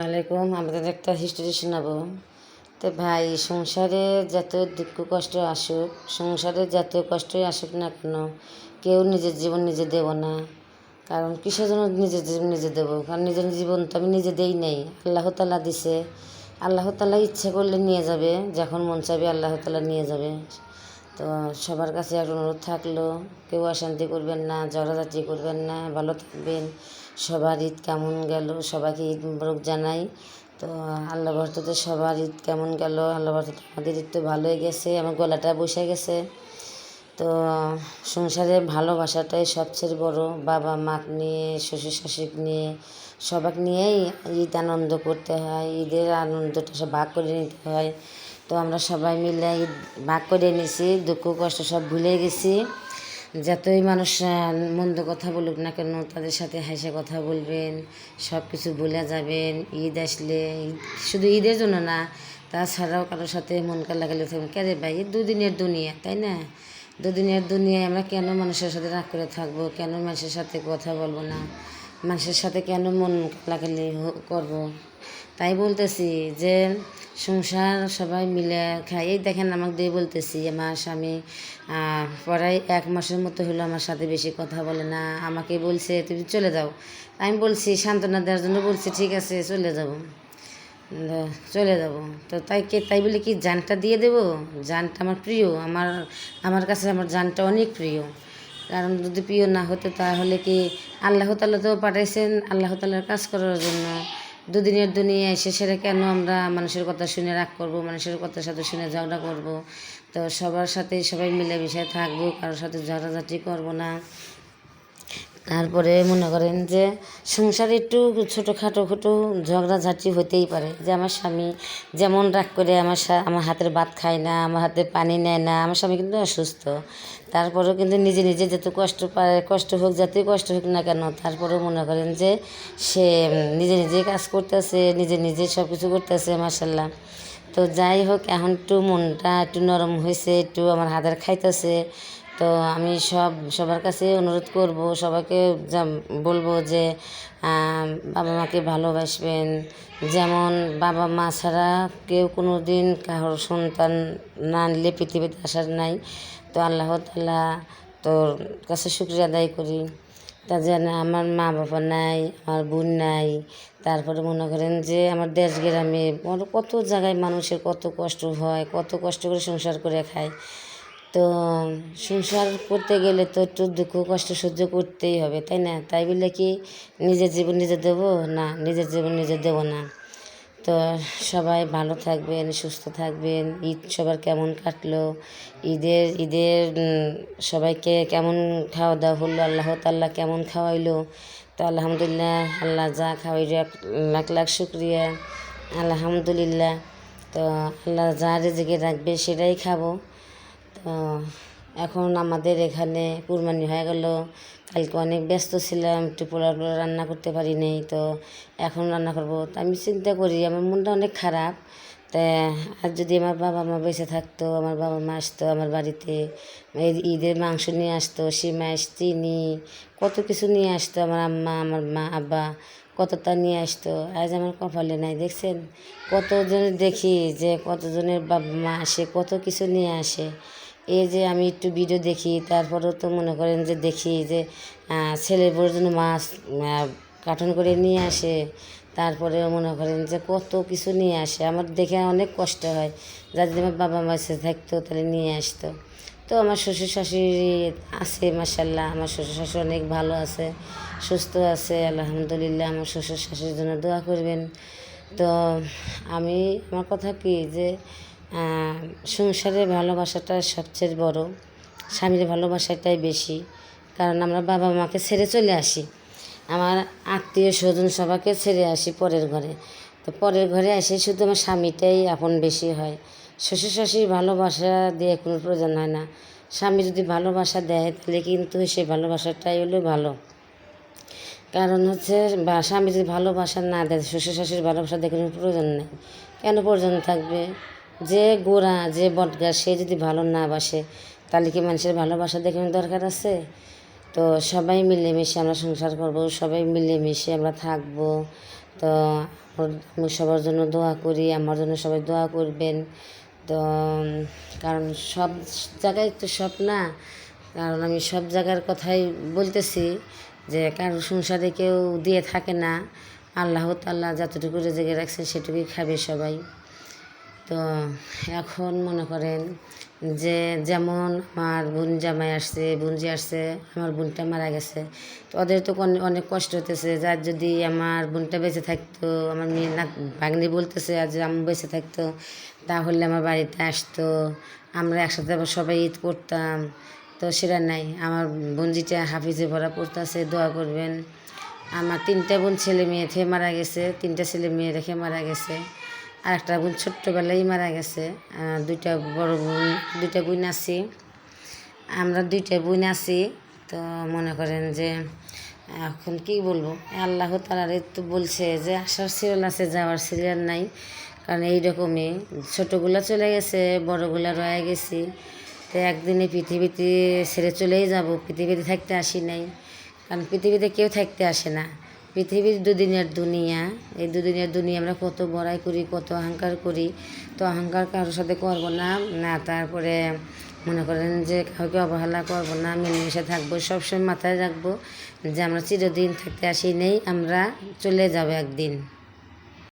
আলাইকুম, আমাদের একটা হিস্টোরি শোনাবো। তো ভাই, সংসারে যত দুঃখ কষ্ট আসুক, সংসারে যত কষ্টই আসুক না কেন, কেউ নিজের জীবন নিজে দেব না। কারণ কিসের জন্য নিজের জীবন নিজে দেবো? কারণ নিজের জীবন তো আমি নিজে দেই নাই। আল্লাহ তালা দিছে। আল্লাহ তালা ইচ্ছে করলে নিয়ে যাবে, যখন মন চাইবে আল্লাহ তালা নিয়ে যাবে। তো সবার কাছে একটা অনুরোধ থাকল, কেউ অশান্তি করবেন না ঝগড়াঝাটি করবেন না, ভালো থাকবেন। সবার ঈদ কেমন গেল? সবাইকে ঈদ মুবারক জানাই। তো আল্লাহ বর্ততে সবার ঈদ কেমন গেল? আল্লাহ বর্ততে আমাদের ঈদ তো ভালোই গেছে, আমার গলাটা বসে গেছে। তো সংসারে ভালোবাসাটাই সবচেয়ে বড়। বাবা, মাক নিয়ে, শ্বশুর শাশুড়ি নিয়ে সবাক নিয়েই ঈদ আনন্দ করতে হয়। ঈদের আনন্দটা সব ভাগ করে নিতে হয়। তো আমরা সবাই মিলে ভাগ করে নিছি, দুঃখ, কষ্ট সব ভুলে গেছি। যতই মানুষ মন্দ কথা বলুক না কেন, তাদের সাথে হাসে কথা বলবেন সব কিছু ভুলে যাবেন, ঈদ আসলে, শুধু ঈদের জন্য না, তাছাড়াও কারোর সাথে মন কালা গেলে থাকবেন কে রে ভাই, দুদিনের দুনিয়া, তাই না? দুদিনের দুনিয়ায় আমরা কেন মানুষের সাথে রাগ করে থাকব? কেন মানুষের সাথে কথা বলব না? মানুষের সাথে কেন মন হ- করব? তাই বলতেছি যে সংসার সবাই মিলে খাই এই দেখেন আমাকে দিয়ে বলতেছি, আমার স্বামী প্রায় এক মাসের মতো হলো আমার সাথে বেশি কথা বলে না। আমাকে বলছে, তুমি চলে যাও। আমি বলছি, সান্ত্বনা দেওয়ার জন্য বলছি, ঠিক আছে, চলে যাব। চলে যাব। তো তাই কে, তাই বলে কি জানটা দিয়ে দেব? জানটা আমার প্রিয়। আমার আমার কাছে আমার জানটা অনেক প্রিয়। কারণ যদি প্রিয় না হতো তাহলে কি আল্লাহ তালা তো পাঠাইছেন আল্লাহ তালার কাজ করার জন্য। দুদিনের দুনিয়া এসে সেরে কেন আমরা মানুষের কথা শুনে রাগ করব, মানুষের কথার সাথে শুনে ঝগড়া করব? তো সবার সাথে সবাই মিলেমিশে থাকব, কারোর সাথে ঝগড়াঝাটি করব না। তারপরে মনে করেন যে সংসারে একটু ছোটোখাটো খাটো ঝগড়াঝাটি হতেই পারে। যে আমার স্বামী যেমন রাগ করে আমার আমার হাতের ভাত খায় না, আমার হাতে পানি নেয় না, আমার স্বামী কিন্তু অসুস্থ। তারপরেও কিন্তু নিজে নিজে যত কষ্ট পায়, কষ্ট হোক যতই কষ্ট হোক না কেন, তারপরেও মনে করেন যে সে নিজে নিজে কাজ করতেছে, নিজে নিজে সব কিছু করতেছে মাসাল্লাহ তো যাই হোক, এখন একটু মনটা একটু নরম হয়েছে একটু আমার হাতের খাইতেছে। তো আমি সব, সবার কাছে অনুরোধ করব, সবাইকে বলব যে বাবা মাকে ভালোবাসবেন। যেমন বাবা মা ছাড়া কেউ কোনো দিন কারোর সন্তান না নিলে পৃথিবীতে আসার নাই। তো আল্লাহ তাল্লাহ তোর কাছে শুক্রিয়া আদায় করি। তা যেন আমার মা বাবা নাই, আমার বোন নাই। তারপরে মনে করেন যে, আমার দেশ গ্রামে কত জায়গায় মানুষের কত কষ্ট হয়, কত কষ্ট করে সংসার করে খায়। তো, সংসার করতে গেলে তো একটু দুঃখ, কষ্ট সহ্য করতেই হবে, তাই না? তাই বলে কি নিজের জীবন নিজে দেবো? না, নিজের জীবন নিজে দেবো না। তো, সবাই ভালো থাকবেন, সুস্থ থাকবেন। ঈদ সবার কেমন কাটলো? ঈদের ঈদের সবাইকে কেমন খাওয়া দাওয়া হলো? আল্লাহ তাল্লাহ কেমন খাওয়াইলো? তো, আলহামদুলিল্লাহ, আল্লাহ যা খাওয়াইলো লাখ লাখ শুক্রিয়া। আলহামদুলিল্লাহ। তো, আল্লাহ যা রেজেকে রাখবে সেটাই খাব। তো এখন আমাদের এখানে কুরবানি হয়ে গেল। কালকে অনেক ব্যস্ত ছিলাম, একটু পোলাও পোলাও রান্না করতে পারি নাই, তো এখন রান্না করব। তো আমি চিন্তা করি, আমার মনটা অনেক খারাপ। তা আর যদি আমার বাবা মা বেঁচে থাকতো, আমার বাবা মা আসতো আমার বাড়িতে ঈদের মাংস নিয়ে আসতো সিমাইশ চিনি, কত কিছু নিয়ে আসতো আমার আম্মা, আমার মা, আব্বা, কতটা নিয়ে আসতো, আজ আমার কপালে নাই, দেখছেন? কতজনের দেখি যে কতজনের বাবা মা আসে, কত কিছু নিয়ে আসে। এই যে আমি একটু ভিডিও দেখি, তারপরেও তো মনে করেন যে দেখি যে ছেলের জন্য মাছ কার্টন করে নিয়ে আসে। তারপরেও মনে করেন যে কত কিছু নিয়ে আসে। আমার দেখে অনেক কষ্ট হয়। যাদের আমার বাবা মা এসে থাকতো, তাহলে নিয়ে আসতো। তো আমার শ্বশুর শাশুড়ি আছে মাসাল্লাহ আমার শ্বশুর শাশুড়ি অনেক ভালো আছে, সুস্থ আছে, আলহামদুলিল্লাহ। আমার শ্বশুর শাশুড়ির জন্য দোয়া করবেন। তো আমি, আমার কথা কি যে সংসারে ভালোবাসাটা সবচেয়ে বড়, স্বামীর ভালোবাসাটাই বেশি। কারণ আমরা বাবা মাকে ছেড়ে চলে আসি। আমার আত্মীয় স্বজন সবাইকে ছেড়ে আসি পরের ঘরে। তো পরের ঘরে এসে শুধু আমার স্বামীটাই আপন বেশি হয়। শ্বশুর শাশুড়ি ভালোবাসা দিয়ে কোনো প্রয়োজন হয় না। স্বামী যদি ভালোবাসা দেয়, তাহলে কিন্তু সেই ভালোবাসাটাই হলো ভালো। কারণ হচ্ছে, বা স্বামী যদি ভালোবাসা না দেয়, শ্বশুর শাশুড়ির ভালোবাসা দেখে কোনো প্রয়োজন নেই। কেন প্রয়োজন থাকবে? যে গোড়া যে বটগাছ, সে যদি ভালো না বাসে, তাহলে কি মানুষের ভালোবাসা দেখানোর দরকার আছে? তো সবাই মিলেমিশে আমরা সংসার করব, সবাই মিলেমিশে আমরা থাকব। তো আমি সবার জন্য দোয়া করি, আমার জন্য সবাই দোয়া করবেন। তো কারণ সব জায়গায় তো সব না। কারণ আমি সব জায়গার কথাই বলতেছি যে কারও সংসারে কেউ দিয়ে থাকে না। আল্লাহ তাল্লাহ যতটুকু রেজেগে রাখছেন সেটুকুই খাবে সবাই। তো এখন মনে করেন যে যেমন আমার বোন জামাই আসছে, বোনজি আসছে, আমার বোনটা মারা গেছে, তো ওদের তো অনে- অনেক কষ্ট হতেছে যার যদি আমার বোনটা বেঁচে থাকতো, আমার মেয়ে না, ভাগ্নি বলতেছে আর যে আমি বেঁচে থাকতো, তাহলে আমার বাড়িতে আসতো, আমরা একসাথে আবার সবাই ঈদ করতাম। তো সেটা নাই, আমার বোনজিটা হাফিজে ভরা পড়তেছে, দোয়া করবেন। আমার তিনটা বোন ছেলে মেয়ে থেকে মারা গেছে, তিনটা ছেলে মেয়ে রেখে মারা গেছে। আর একটা বোন ছোট্টবেলায় মারা গেছে দুইটা বড় বোন, দুইটা বোন আছি। আমরা দুইটা বোন আছি, তো মনে করেন যে, এখন কি বলব? আল্লাহ তালারে তো বলছে যে, আসার সিরিয়াল আছে, যাওয়ার সিরিয়াল নাই। কারণ এইরকমই, ছোটোগুলা চলে গেছে, বড়গুলা রয়ে গেছি। তো একদিনে পৃথিবীতে ছেড়ে চলেই যাব, পৃথিবীতে থাকতে আসি নাই। কারণ পৃথিবীতে কেউ থাকতে আসে না। পৃথিবীর দুদিনের দুনিয়া, এই দুদিনের দুনিয়া আমরা কত বড়াই করি, কত অহংকার করি, তো অহংকার কারোর সাথে করব না না তারপরে মনে করেন যে কাউকে অবহেলা করব না, মিলেমিশে থাকব, সবসময় মাথায় রাখব যে আমরা চিরদিন থাকতে আসি নেই, আমরা চলে যাব একদিন।